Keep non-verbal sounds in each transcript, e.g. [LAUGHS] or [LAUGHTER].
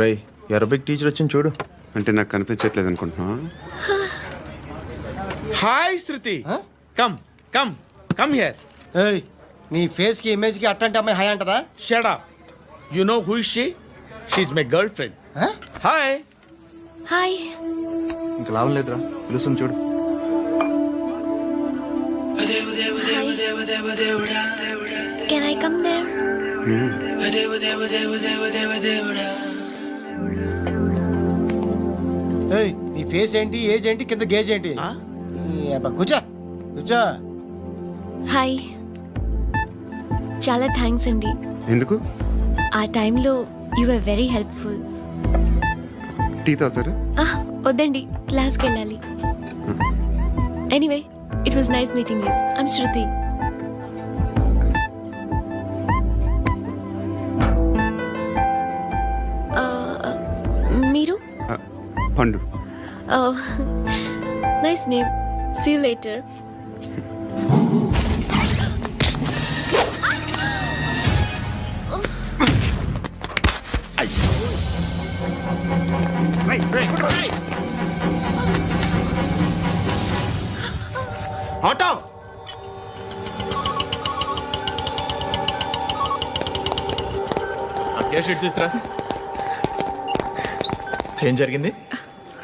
రై Arabic teacher వచ్చింది చూడు. అంటే నాకు కనిపించట్లేదు అనుకుంటున్నా hi Shruti. Come come come here ఏయ్ నీ ఫేస్కి ఇమేజ్కి అట్టంటే అమ్మాయి hi అంటదా? Shut up you know who is she she is my girlfriend? Hi hi ఇంకా లాభం లేదురా. పిలుస్తుంది చూడు. కెన్ ఐ కమ్ దేర్ ఏయ్ నీ ఫేస్ ఏంటి ఏజ్ ఏంటి కింద గేజ్ ఏంటి? ఈ అబ్బా, కూర్చో కూర్చో. హాయ్ చాలా థ్యాంక్స్ అండి. ఎందుకు? ఆ టైంలో you are very helpful tea తాగుతారా? వద్దండి క్లాస్కి వెళ్ళాలి. Anyway it was nice meeting you I'm Shruti Pandu. Nice name see later auto. Case sheet తీసురా ఏం జరిగింది?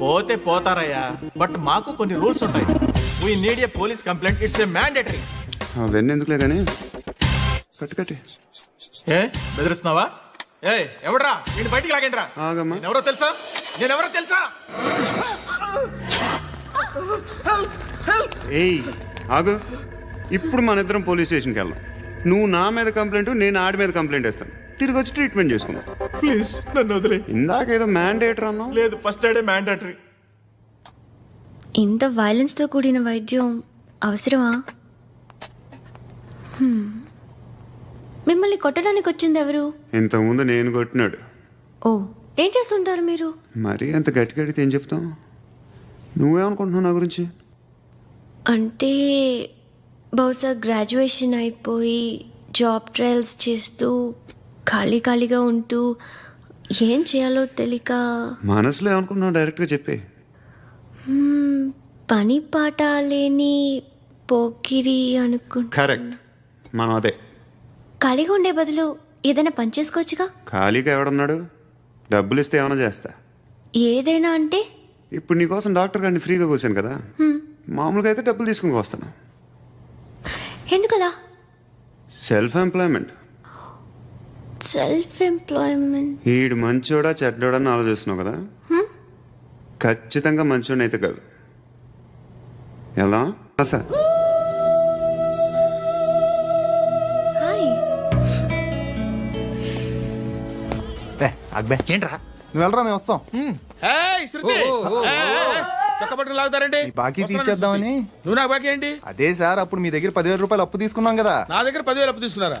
పోతే పోతారయ్యా బట్ మాకు కొన్ని రూల్స్ ఉంటాయి. We need a police complaint it's a mandatory అవన్నీ ఎందుకులే కానీ కట్టు కట్టి. ఏ బెదిరిస్తున్నావా? ఏ ఎవడ్రా? నేను బయటికి లాగండిరా ఆగమ్మా. ఎవరో తెలుసా? నేను ఎవరో తెలుసా? ఏయ్ ఆగు. ఇప్పుడు మన ఇద్దరం పోలీస్ స్టేషన్కి వెళ్దాం. నువ్వు నా మీద కంప్లైంట్ నేను ఆడి మీద కంప్లైంట్ వేస్తాను. తిరిగి వచ్చి ట్రీట్మెంట్ చేసుకుందాం. ప్లీజ్ నన్ను వదిలే. ఇందాక ఏదో మ్యాండేటర్ అన్నావు. లేదు ఫస్ట్ ఎయిడే మ్యాండేటరీ ఇంత వైలెన్స్తో కూడిన వైద్యం అవసరమా. మిమ్మల్ని కొట్టడానికి వచ్చింది ఎవరు? ఇంతకుముందు నేను కొట్టినాడు. ఓ ఏం చేస్తుంటారు మీరు? మరీ అంత గట్టి గడితే ఏం చెప్తావు నువ్వేమనుకుంటున్నావు నా గురించి? అంటే బహుశా గ్రాడ్యుయేషన్ అయిపోయి జాబ్ ట్రయల్స్ చేస్తూ ఖాళీ ఖాళీగా ఉంటూ ఏం చేయాలో తెలియక మనసులో ఏమనుకుంటున్నావు? డైరెక్ట్గా చెప్పే. పని పాట లేని పోకిరి అనుకు కరెక్ట్ మనం అదే. ఖాళీగా ఉండే బదులు ఏదైనా పని చేసుకోవచ్చుగా? ఖాళీగా ఎవడున్నాడు? డబ్బులు ఇస్తే ఏమైనా చేస్తా. ఏదైనా అంటే? ఇప్పుడు నీకోసం డాక్టర్ గారిని ఫ్రీగా కూర్చాను కదా. మామూలుగా అయితే డబ్బులు తీసుకుని వస్తాను. ఎందుకలా? సెల్ఫ్ ఎంప్లాయ్మెంట్ సెల్ఫ్ ఎంప్లాయ్మెంట్ ఈడు మంచోడా చెడ్డోడా అని ఆలోచిస్తున్నావు కదా? ఖచ్చితంగా మంచోడని అయితే కాదు. ఎలా? సార్. అక్బే. ఏంట్రా? నువ్వు వెళ్ళరా మేము వస్తాం. లాగుతారండి బాకీ తీర్చేద్దామని. నువ్వు నాకు బాకీ ఏంటి? అదే సార్ అప్పుడు మీ దగ్గర పదివేల రూపాయలు అప్పు తీసుకున్నాం కదా. నా దగ్గర పదివేలు అప్పు తీసుకున్నారా?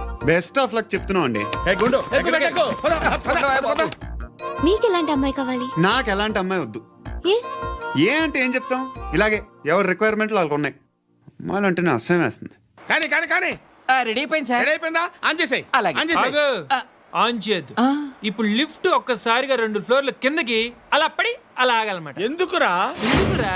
బెస్ట్ ఆఫ్ లక్ చెప్తున్నావు అండి. ఏ గుండు ఎక్కు, బెట్ట ఎక్కు. పద, పద, పద, పద. మీకు ఎలాంటి అమ్మాయి కావాలి? నాకు ఎలాంటి అమ్మాయి వద్దు. ఏ? ఏ అంటే ఏం చెప్తాం? ఇలాగే ఎవరి రిక్వైర్మెంట్లు వాళ్ళకు ఉన్నాయి. అమ్మాయిలు అంటేనే అసహ్యం వేస్తుంది. కానీ కానీ కానీ. రెడీ అయిపోయింది సార్. రెడీ అయిపోయిందా? ఆన్ చేసేయ్. అలాగే. ఆన్ చేసేయ్. ఆగు. ఆన్ చేయద్దు. ఇప్పుడు లిఫ్ట్ ఒక్కసారిగా రెండు ఫ్లోర్ల కిందకి అలా పడి అలా ఆగాలన్నమాట. ఎందుకురా? ఎందుకురా?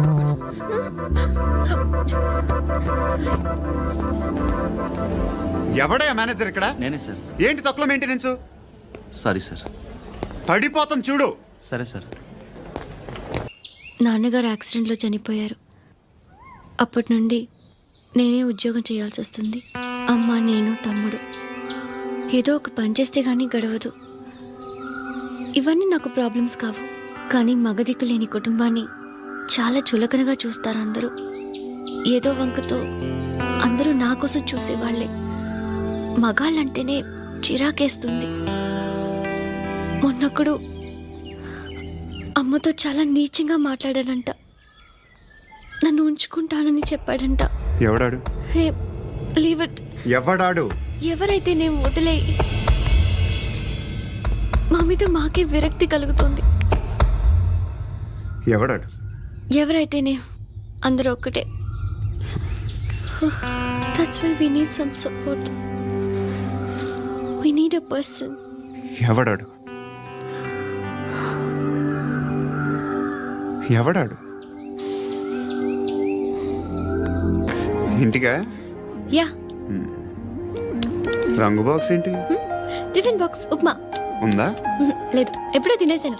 ఎవడయ్యా మేనేజర్ ఇక్కడ? నేనే సార్. ఏంటి తక్కువ మెయింటెనెన్స్ సారీ సార్. పడిపోతాం చూడు. సరే సార్. నాన్నగారు యాక్సిడెంట్లో చనిపోయారు. అప్పటి నుండి నేనే ఉద్యోగం చేయాల్సి వస్తుంది. అమ్మ నేను తమ్ముడు. ఏదో ఒక పని చేస్తే కానీ గడవదు. ఇవన్నీ నాకు ప్రాబ్లమ్స్ కావు. కానీ మగదిక్కు లేని కుటుంబాన్ని చాలా చులకనగా చూస్తారు అందరూ. ఏదో వంకతో అందరూ నా కోసం చూసేవాళ్ళే మగాళ్ళంటేనే చిరాకేస్తుంది. మొన్నొక్కడు అమ్మతో చాలా నీచంగా మాట్లాడాడంట. నన్ను ఉంచుకుంటానని చెప్పాడంట. ఎవడాడు? Hey leave it. ఎవడాడు? ఎవరైతే నేను వదిలే మా మీద మాకే విరక్తి కలుగుతుంది. ఎవడాడు? ఎవరైతే నేను అందరూ ఒక్కటే. That's why we need some support we need a person ఎవడాడు? ఎవడాడు? ఇంటికా? యా రంగు బాక్స్ ఏంటి? Tiffin box upma. ఉందా? మ్మ్, లేదు. ఎప్పుడో తినేసాను.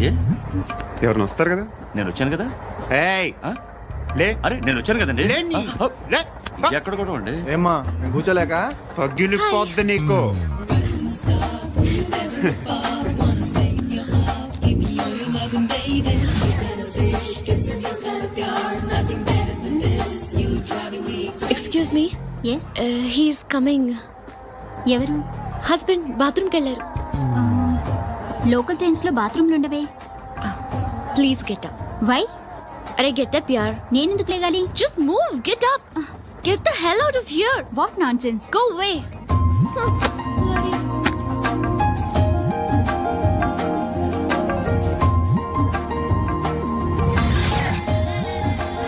ఏ? ఎవరైనా వస్తారు కదా? నేను వచ్చాను కదా? ఏయ్! ఆ? లే. అరే నేను వచ్చాను కదండి. లే నీ. ఆ, లే. ఎక్కడ కూడా అండి ఏమ్మా నేను కూర్చోలేక పగిలిపోద్ది నీకు. Excuse me yes he's coming ఎవరు? హస్బెండ్ బాత్రూమ్కి వెళ్ళారు. లోకల్ ట్రైన్స్లో బాత్రూమ్లు ఉండవే. Please get up. వై అరే గెట్ అప్ యార్. నేనెందుకు లేగాలి? Just move get up get the hell out of here what nonsense go away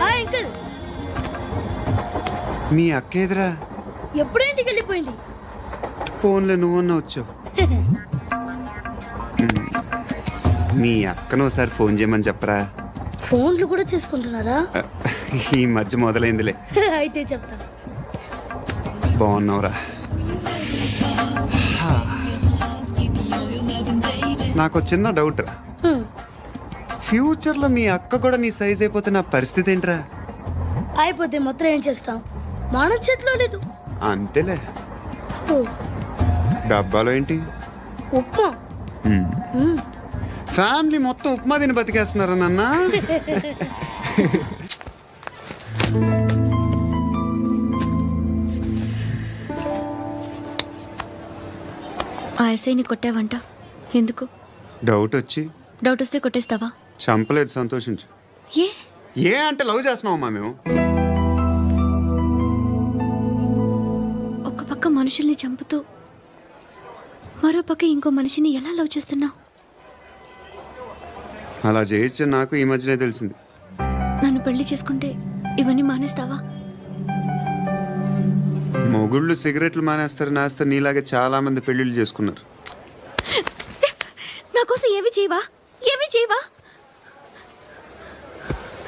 hi uncle మీ అక్క ఎదురా ఎప్పుడు ఇంటికి వెళ్ళిపోయింది. ఫోన్లో నువ్వన్నా వచ్చావు. మీ అక్కను ఒకసారి ఫోన్ చేయమని చెప్పరా? ఫోన్లు కూడా చేసుకుంటున్నారా? ఈ మధ్య మొదలైందిలే. [LAUGHS] అయితే చెప్తా. బాగున్నావురా. నాకు చిన్న డౌట్ రా. ఫ్యూచర్లో మీ అక్క కూడా నీ సైజ్ అయిపోతే నా పరిస్థితి ఏంట్రా? అయిపోతే మొత్తం ఏం చేస్తాం? మన చేతిలో లేదు. అంతేలే. డబ్బాలో ఏంటి? ఉప్మా. ఫ్యామిలీ మొత్తం ఉప్మా తిని బతికేస్తున్నారా నాన్న. ఆ ఎస్ఐని కొట్టావంట. ఎందుకు? డౌట్ వచ్చి. డౌట్ వస్తే కొట్టేస్తావా? చంపలేదు సంతోషించు. ఏ? ఏ అంటే లవ్ చేస్తున్నామమ్మా మేము? ఒక పక్క మనుషుల్ని చంపుతూ మరో పక్క ఇంకో మనిషిని ఎలా లవ్ చేస్తున్నావు అలా చేయొచ్చు నాకు ఈ మధ్యనే తెలిసింది. నన్ను పెళ్ళి చేసుకుంటే ఇవన్నీ మానేస్తావా? మొగుళ్ళు సిగరెట్లు మానేస్తారు నేస్తారు నీలాగే చాలా మంది పెళ్ళిళ్ళు చేసుకున్నారు. నా కోసం ఏమి చేయవా? ఏమి చేయవా?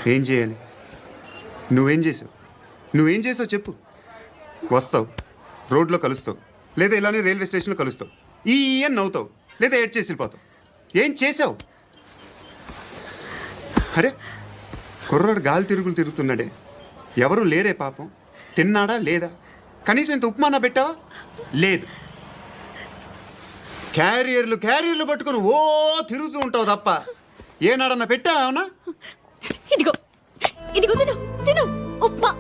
ఏం చేయాలి? నువ్వేం చేసావు? నువ్వేం చేసావు చెప్పు. వస్తావు రోడ్లో కలుస్తావు లేదా ఇలానే రైల్వే స్టేషన్లో కలుస్తావు ఈ అని నవ్వుతావు లేదా ఏడ్ చేసి వెళ్ళిపోతావు. ఏం చేసావు? అరే కుర్రాడు గాలి తిరుగులు తిరుగుతున్నాడే. ఎవరు లేరే పాపం. తిన్నాడా లేదా? కనీసం ఇంత ఉప్మానా పెట్టావా? లేదు. క్యారియర్లు క్యారియర్లు పట్టుకొని ఓ తిరుగుతూ ఉంటావు తప్ప. ఏనాడన్నా పెట్టావా ఏమన్నా? ఇదిగో ఇదిగో తిను తిను. ఉప్మా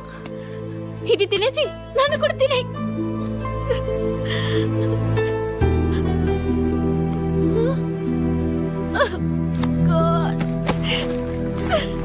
ఇది తినేసి నన్ను కూడా తినే. God. 了。[LAUGHS]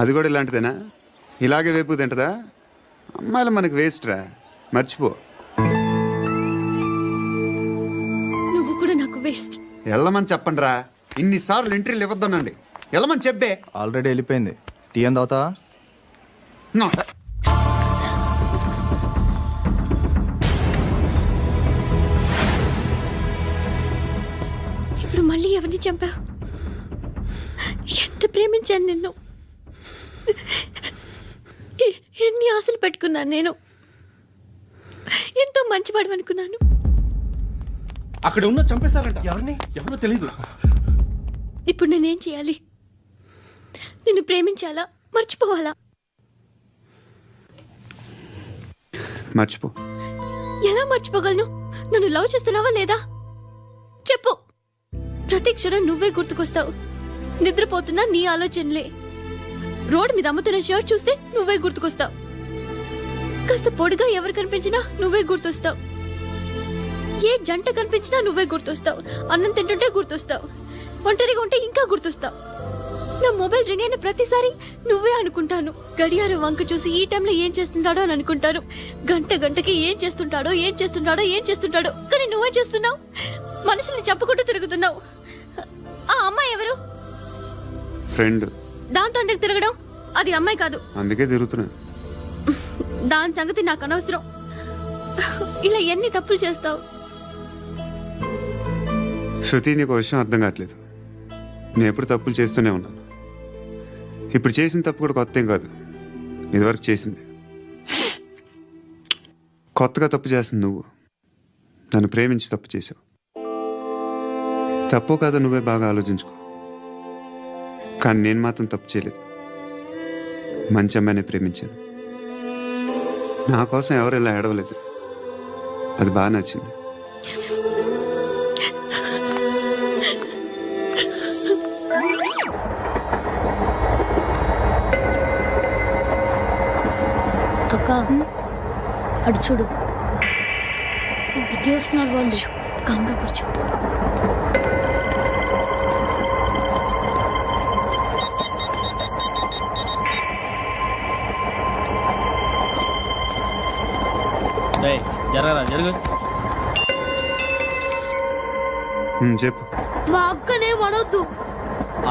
అది కూడా ఇలాంటిదేనా? ఇలాగే వేపు తింటదా? అమ్మాయిలు మనకి వేస్ట్ రా. మర్చిపో. నువ్వు కూడా నాకు వేస్ట్ వెళ్ళమని చెప్పండి రా ఇన్నిసార్లు ఎంట్రీలు ఇవ్వద్దనండి. వెళ్ళమని చెప్పే. ఆల్రెడీ వెళ్ళిపోయింది. టీ ఏం తాగుతావా నో. ఇప్పుడు మళ్ళీ ఎవరిని చంపా ఎంత ప్రేమించాను నిన్ను? ఎన్ని ఆశలు పెట్టుకున్నాను నేను. ఎంతో మంచివాడు అనుకున్నాను. అక్కడ ఉన్న చంపేస్తారంట. ఎవరిని? ఎవరో తెలీదు. ఇప్పుడు నేనేం చేయాలి? నిన్ను ప్రేమించాలా? మర్చిపోవాలా? మర్చిపో. ఎలా మర్చిపోగలను? నన్ను లవ్ చేస్తున్నావా లేదా? చెప్పు. ప్రతి క్షణం నువ్వే గుర్తుకొస్తావు. నిద్రపోతున్నా నీ ఆలోచనలే. రోడ్ మీద అమ్ముతున్న షర్ట్ చూస్తే నువ్వే గుర్తుకొస్తావు. కాస్త పొడిగా ఎవరు కనిపించినా నువ్వే గుర్తొస్తావు. ఏ జంట కనిపించినా నువ్వే గుర్తొస్తావు. అన్నం తింటుంటే గుర్తొస్తావు. ఒంటరిగా ఉంటే ఇంకా గుర్తొస్తావు. నా మొబైల్ రింగ్ అయిన ప్రతిసారి నువ్వే అనుకుంటాను. గడియారం వంక చూసి ఈ టైంలో ఏం చేస్తుంటాడో అని అనుకుంటాను. గంట గంటకి ఏం చేస్తుంటాడో ఏం చేస్తుంటాడో ఏం చేస్తుంటాడో. కానీ నువ్వే చేస్తున్నావు. మనుషుల్ని చెప్పుకుంటూ తిరుగుతున్నావు. ఆ అమ్మాయి ఎవరు? ఫ్రెండ్. దాంతో ఎందుకు తిరగడం? అది అమ్మాయి కాదు. అందుకే తిరుగుతున్నా. దాని సంగతి నాకు అనవసరం. ఇలా ఎన్ని తప్పులు చేస్తావు? శృతి నీకు విషయం అర్థం కావట్లేదు. నేను ఎప్పుడు తప్పులు చేస్తూనే ఉన్నాను. ఇప్పుడు చేసిన తప్పు కూడా కొత్త ఏం కాదు. ఇదివరకు చేసింది. కొత్తగా తప్పు చేస్తుంది నువ్వు. నన్ను ప్రేమించి తప్పు చేసావు తప్పు కాదో నువ్వే బాగా ఆలోచించుకో. కానీ నేను మాత్రం తప్పు చేయలేదు. మంచి అమ్మాయిని ప్రేమించాను. నా కోసం ఎవరు ఇలా ఏడవలేదు. అది బాగా నచ్చింది. అక్క అడు చూడు. చేస్తున్నారు వాళ్ళు? కంగా కూర్చో. జరగరా జరుగు. చెప్పు. మా అక్కనే వడొద్దు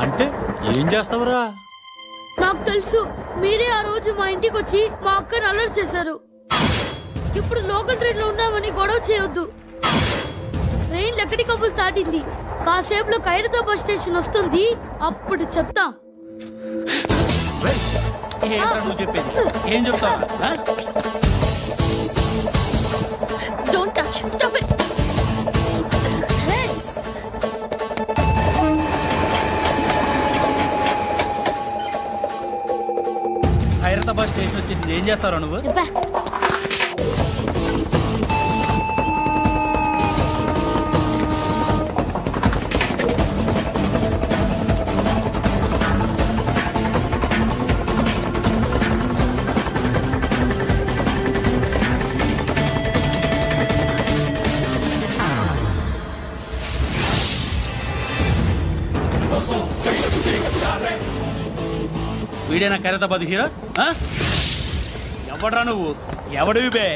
అంటే ఏం చేస్తావురా? నాకు తెలుసు మీరే ఆ రోజు మా ఇంటికి వచ్చి మా అక్కని అలర్ట్ చేశారు. ఇప్పుడు లోకల్ ట్రైన్లో ఉన్నామని గొడవ చేయొద్దు. ట్రైన్ ఎక్కడి కబుల్ దాటింది. కాసేపులో ఖైరతాబాద్ స్టేషన్ వస్తుంది. అప్పుడు చెప్తా. ఏం చెప్తావు చేస్తారా నువ్వు? వీడేనా ఖైరతాబాద్ హీరో? ఆ? ఎవడ్రా నువ్వు? ఎవడివి బే?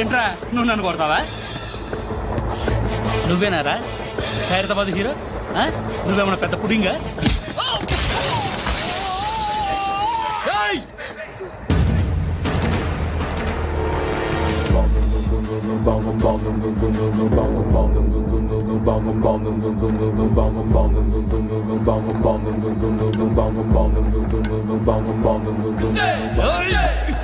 ఏంట్రా నువ్వు నన్ను కొడతావా? నువ్వేనారా? హైదరాబాద్ హీరో? ఆ? నువ్వేమన్నా పెద్ద పుడింగా? ఏయ్!